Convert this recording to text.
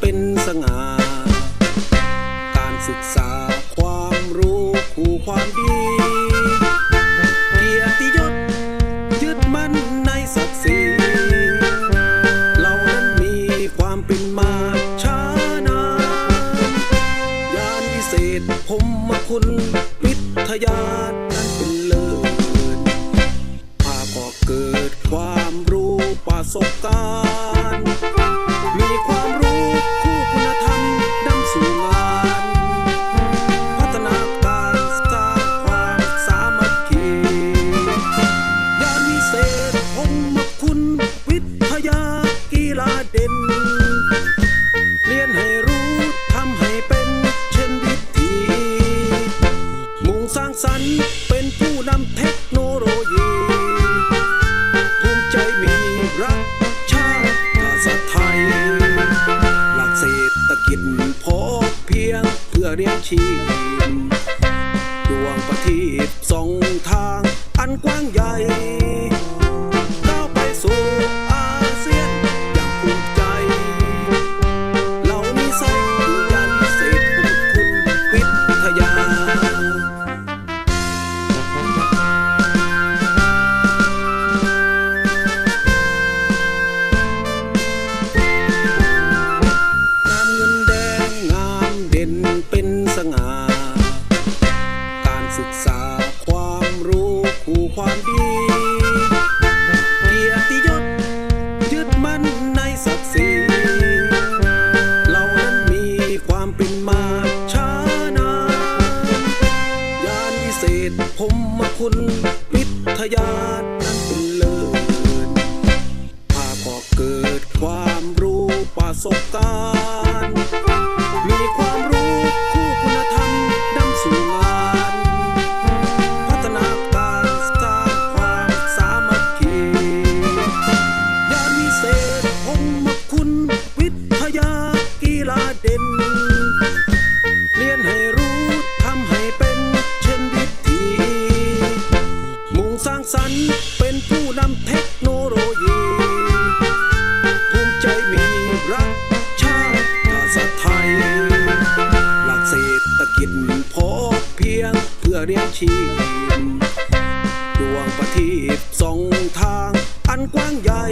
เป็นสง่า การศึกษาความรู้คู่ความดี เกียรติยศยึดมั่นในศักดิ์ศรีเรานั้นมีความเป็นมาช้านานยานวิเศษผมมาคุณวิทยานั้นเป็นเลิศพาก่อเกิดความรู้ประสบการณ์ สร้างสรรค์ เป็นผู้นำเทคโนโลยีภูมิใจมีรักชาติภาษาไทย หลักเศรษฐกิจพอเพียงเพื่อเรียงชีพดวงประทีปสองทางอันกว้างใหญ่ ศึกษาความรู้คู่ความดี เกียรติยศยึดมั่นในศักดิ์ศรีเรานั้นมีความเป็นมาช้านานยานวิเศษผมมาคุณวิทยานั้นเป็นเลิศพาก่อเกิดความรู้ประสบการณ์ ด่น เรียนให้รู้ทำให้เป็นเช่นวิธีมุ่งสร้างสรรค์เป็นผู้นำเทคโนโลยีภูมิใจมีรักชาติภาษาไทย หลักเศรษฐกิจพอเพียงเพื่อเรียงชีพดวงประทีปสองทางอันกว้างใหญ่